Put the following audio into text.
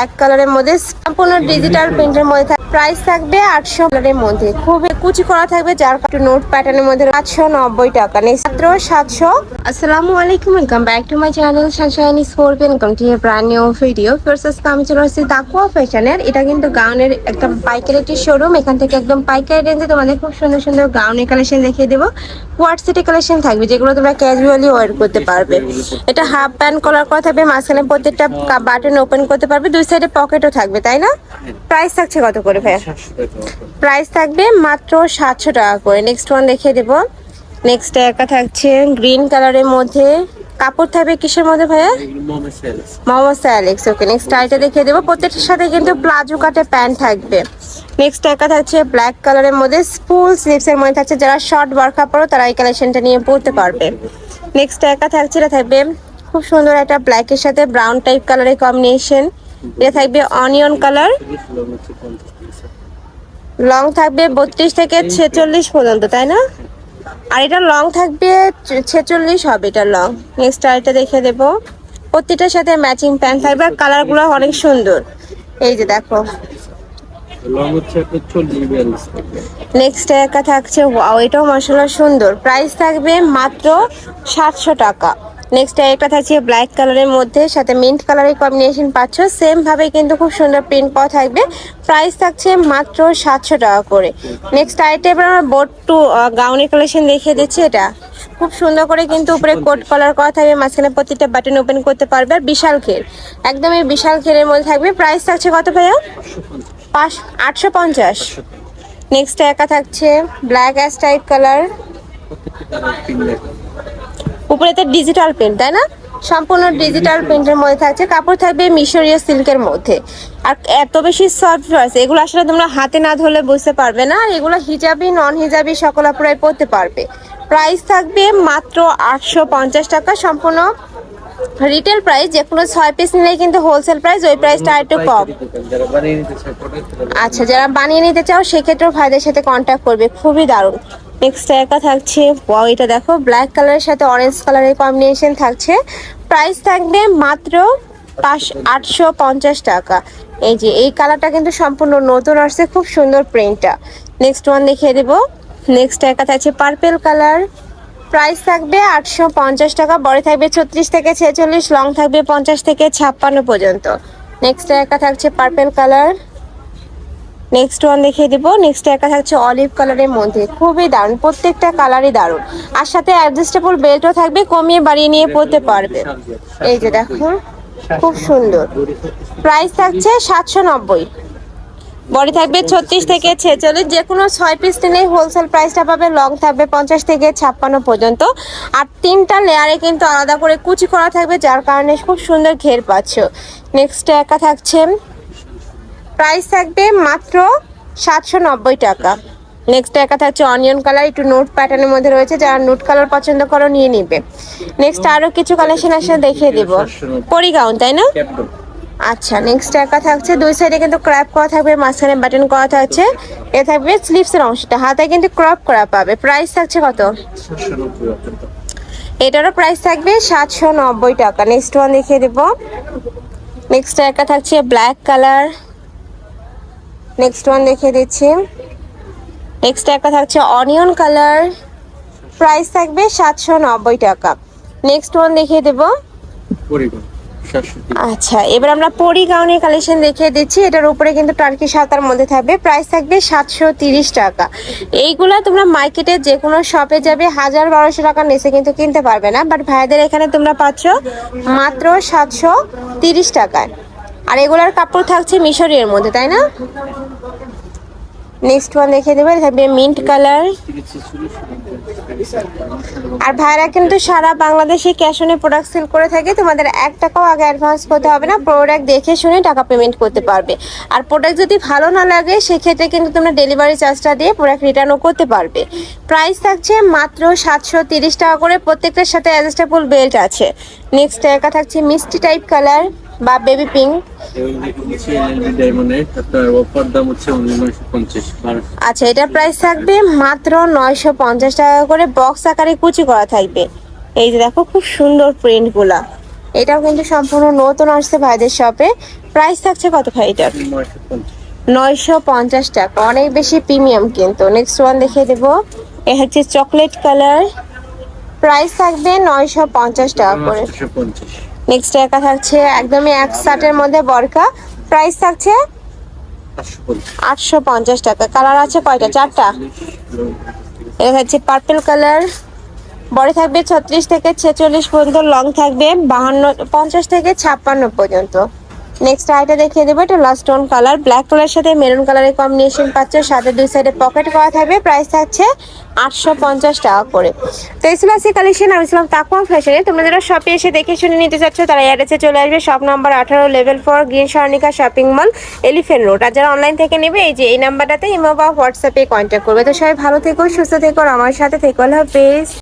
Black কালারের মধ্যে সম্পূর্ণ ডিজিটাল প্রিন্টের মধ্যে প্রাইস থাকবে আটশো কালারের মধ্যে। খুবই কুচি করা থাকবে যার একটু নোট প্যাটার্নের মধ্যে আটশো নব্বই টাকা। নেক্সট মাত্র সাতশো। আসসালামু আলাইকুম welcome back to my channel sunshine scorpion welcome to brand new video first আমি চলে আসছি তাকুয়া ফ্যাশনের এটা কিন্তু গাউনের একটা পাইকারি একটি শোরুম এখান থেকে একদম পাইকারি রেঞ্জে তোমাদের খুব সুন্দর সুন্দর গাউনের কালেকশন দেখিয়ে দেবো। হোয়াটসঅ্যাপে কালেকশন থাকবে যেগুলো তোমরা ক্যাজুয়ালি ওয়ার করতে পারবে। এটা হাফ প্যান্ট কলার করা থাকবে মাঝখানে প্রত্যেকটা বাটন ওপেন করতে পারবে। দুই সাইডে পকেটও থাকবে, তাই না? প্রাইস থাকছে কত করে ভাইয়া? প্রাইস থাকবে মাত্র সাতশো টাকা করে। নেক্সট ওয়ান দেখিয়ে দেবো। নেক্সট একটা থাকছে গ্রিন কালারের মধ্যে। কাপড় থাকবে কিসের মধ্যে ভাইয়া? মোহাম্মদ স্যালেক্স ওকে নেক্সট আইটা দেখিয়ে দেবো। প্রত্যেকটার সাথে কিন্তু প্লাজো কাটে প্যান্ট থাকবে। নেক্সট একটা থাকছে ব্ল্যাক কালারের মধ্যে ফুল স্লিভসের মধ্যে থাকছে। যারা শর্ট ওয়ার্ক পরো তারা এই কালেকশনটা নিয়ে পড়তে পারবে। নেক্সট একটা থাকছে, এটা থাকবে খুব সুন্দর একটা ব্ল্যাকের সাথে ব্রাউন টাইপ কালারের কম্বিনেশন এটা থাকবে অনিয়ন কালার। লং থাকবে বত্রিশ থেকে ছেচল্লিশ পর্যন্ত তাই না? আর এটা লং থাকবে ছেচল্লিশ হবে এটা লং। নেক্সট আরেকটা দেখে দেবো। প্রতিটার সাথে ম্যাচিং প্যান্ট থাকবে আর কালারগুলো অনেক সুন্দর। এই যে দেখো। নেক্সট একটা থাকছে ওয়াও এটাও মশলা সুন্দর। প্রাইস থাকবে মাত্র সাতশো টাকা। নেক্সট একটা থাকছে ব্ল্যাক কালারের মধ্যে সাথে মিন্ট কালারের কম্বিনেশন পাচ্ছ। সেম ভাবে কিন্তু খুব সুন্দর প্রিন্ট করা থাকবে। প্রাইস থাকছে মাত্র সাতশো টাকা করে। নেক্সট আইটা এবার আমরা বোট টু গাউনের কালেকশন দেখিয়ে দিচ্ছি এটা। খুব সুন্দর করে কিন্তু উপরে কোট কালার করা থাকবে মাঝখানে প্রতিটা বাটন ওপেন করতে পারবে। আর বিশাল ঘের একদম এই বিশাল ঘেরের মধ্যে থাকবে। প্রাইস থাকছে কত ভাইয়া? পাঁচ আটশো পঞ্চাশ। নেক্সট একা থাকছে ব্ল্যাক অ্যাশ টাইপ কালার উপরে তো ডিজিটাল প্রিন্ট তাই না? সম্পূর্ণ ডিজিটাল প্রিন্টের মধ্যে থাকছে কাপড় থাকবে মিশরীয় সিল্কের মধ্যে। আর এত বেশি সফট আছে এগুলো আসলে তোমরা হাতে না ধরলে বুঝতে পারবে না আর এগুলো হিজাবি নন হিজাবি সকল আপুরাই পরতে পারবে। প্রাইস থাকবে মাত্র আটশো পঞ্চাশ টাকা সম্পূর্ণ রিটেল প্রাইস যে কোনো ছয় পিস নিলেই কিন্তু হোলসেল প্রাইস ওই প্রাইসটা একটু কম। আচ্ছা যারা বানিয়ে নিতে চাও সেক্ষেত্রেও ভাইদের সাথে কন্ট্যাক্ট করবে খুবই দারুণ। নেক্সট একা থাকছে। ওয়াও এটা দেখো ব্ল্যাক কালারের সাথে অরেঞ্জ কালারের কম্বিনেশন থাকছে। প্রাইস থাকবে মাত্র পাঁচ, আটশো পঞ্চাশ টাকা। এই যে, এই কালারটা কিন্তু সম্পূর্ণ নতুন আসছে, খুব সুন্দর প্রিন্টটা নেক্সট ওয়ান দেখিয়ে দেবো। নেক্সট একা থাকছে পার্পেল কালার প্রাইস থাকবে আটশো পঞ্চাশ টাকা, বড় থাকবে ছত্রিশ থেকে ছেচল্লিশ লং থাকবে পঞ্চাশ থেকে ছাপ্পান্ন পর্যন্ত। নেক্সট একা থাকছে পার্পেল কালার নেক্সট ওয়ান দেখিয়ে দিব। নেক্সট একা থাকছে অলিভ কালারের মধ্যে। খুবই দারুণ, প্রত্যেকটা কালারই দারুণ। আর সাথে অ্যাডজাস্টেবল বেল্টও থাকবে, কমিয়ে বাড়িয়ে নিয়ে পড়তে পারবে। এই যে দেখুন, খুব সুন্দর। প্রাইস থাকছে সাতশো নব্বই। বডি থাকবে ছত্রিশ থেকে ছেচল্লিশ। যে কোনো ছয় পিস নিলেই হোলসেল প্রাইসটা পাবে লং থাকবে পঞ্চাশ থেকে ছাপ্পান্ন পর্যন্ত। আর তিনটা লেয়ারে কিন্তু আলাদা করে কুচি করা থাকবে, যার কারণে খুব সুন্দর ঘের পাচ্ছ। নেক্সট একা থাকছে প্রাইস থাকবে মাত্র সাতশো নব্বই টাকা। নেক্সট একা থাকছে অনিয়ন কালার একটু নোট প্যাটার্নের মধ্যে রয়েছে যারা নোট কালার পছন্দ করো নিয়ে নিবে। নেক্সট আরও কিছু কালেকশন আসলে দেখিয়ে দিব। পরিগাউন তাই না? আচ্ছা নেক্সট একা থাকছে দুই সাইডে কিন্তু ক্র্যাপ করা থাকবে মাঝখানে বাটন করা থাকছে। এ থাকবে স্লিভসের অংশটা হাতে কিন্তু ক্রপ করা পাবে। প্রাইস থাকছে কত? এটারও প্রাইস থাকবে সাতশো নব্বই টাকা। নেক্সট ওয়ান দেখিয়ে দেবো। নেক্সট একা থাকছে ব্ল্যাক কালার নেক্সট ওয়ান দেখিয়ে দিচ্ছি। নেক্সট একটা থাকছে অনিয়ন কালার প্রাইস থাকবে সাতশো নব্বই টাকা। নেক্সট ওয়ান দেখিয়ে দেবো। আচ্ছা এবার আমরা পরি গাউনের কালেকশন দেখিয়ে দিচ্ছি। এটার উপরে কিন্তু টার্কি সাতার মধ্যে থাকবে। প্রাইস থাকবে সাতশো তিরিশ টাকা। এইগুলা তোমরা মার্কেটে যে কোনো শপে যাবে হাজার বারোশো টাকার নিচে কিন্তু কিনতে পারবে না। বাট ভাইদের এখানে তোমরা পাচ্ছ মাত্র সাতশো তিরিশ টাকায়। আর এগুলার কাপড় থাকছে মিশরের মধ্যে, তাই না? নেক্সট ওয়ান দেখে দেবে, থাকবে মিন্ট কালার আর ভাইরা কিন্তু সারা বাংলাদেশে ক্যাশ অনে প্রোডাক্ট সেল করে থাকে, তোমাদের এক টাকাও আগে অ্যাডভান্স করতে হবে না প্রোডাক্ট দেখে শুনে টাকা পেমেন্ট করতে পারবে। আর প্রোডাক্ট যদি ভালো না লাগে, সেক্ষেত্রে কিন্তু তোমরা ডেলিভারি চার্জটা দিয়ে প্রোডাক্ট রিটার্নও করতে পারবে। প্রাইস থাকছে মাত্র সাতশো তিরিশ টাকা করে, প্রত্যেকটার সাথে অ্যাডজাস্টেবল বেল্ট আছে। নেক্সট একা থাকছে মিষ্টি টাইপ কালার বা বেবি পিঙ্ক আচ্ছা এটার প্রাইস থাকবে মাত্র নয়শো পঞ্চাশ টাকা করে বক্স আকারে কুচি করা থাকবে। এই যে দেখো খুব সুন্দর প্রিন্টগুলা এটাও কিন্তু সম্পূর্ণ নতুন আসছে ভাইদের শপে প্রাইস থাকছে কত ভাই এটার? নয়শো পঞ্চাশ। টাকা। অনেক বেশি প্রিমিয়াম কিন্তু। নেক্সট ওয়ান দেখিয়ে দেবো। এ হচ্ছে চকলেট কালার প্রাইস থাকবে নয়শো পঞ্চাশ টাকা করে। নেক্সট একা থাকছে একদমই এক শার্টের মধ্যে বরকা। প্রাইস থাকছে আটশো পঞ্চাশ টাকা। কালার আছে কয়টা? চারটা। এটা হচ্ছে পার্পল কালার বড় থাকবে ছত্রিশ থেকে ছেচল্লিশ পর্যন্ত লং থাকবে বাহান্ন, পঞ্চাশ থেকে ছাপ্পান্ন পর্যন্ত। নেক্সট আইটা দেখিয়ে দেবো, এটা last tone colour black colour সাথে মেরুন কালারের কম্বিনেশন পাচ্ছ। সাথে দুই সাইডে পকেট করা থাকবে। প্রাইস থাকছে আটশো পঞ্চাশ টাকা করে। তো এই ছিল আজকে কালেকশন আমি ছিলাম তাকুয়া ফ্যাশনে তোমরা যারা শপে এসে দেখে শুনে নিতে চাচ্ছ, তারা অ্যাড্রেসে চলে আসবে। শপ নাম্বার আঠারো level four green Swarnika shopping mall elephant road আর যারা অনলাইন থেকে নেবে, এই যে এই নাম্বারটাতে ইমো বা হোয়াটসঅ্যাপে কন্ট্যাক্ট করবে। তো সবাই ভালো থেকো, সুস্থ থেকো আমার সাথে থেকো। হাফেজ।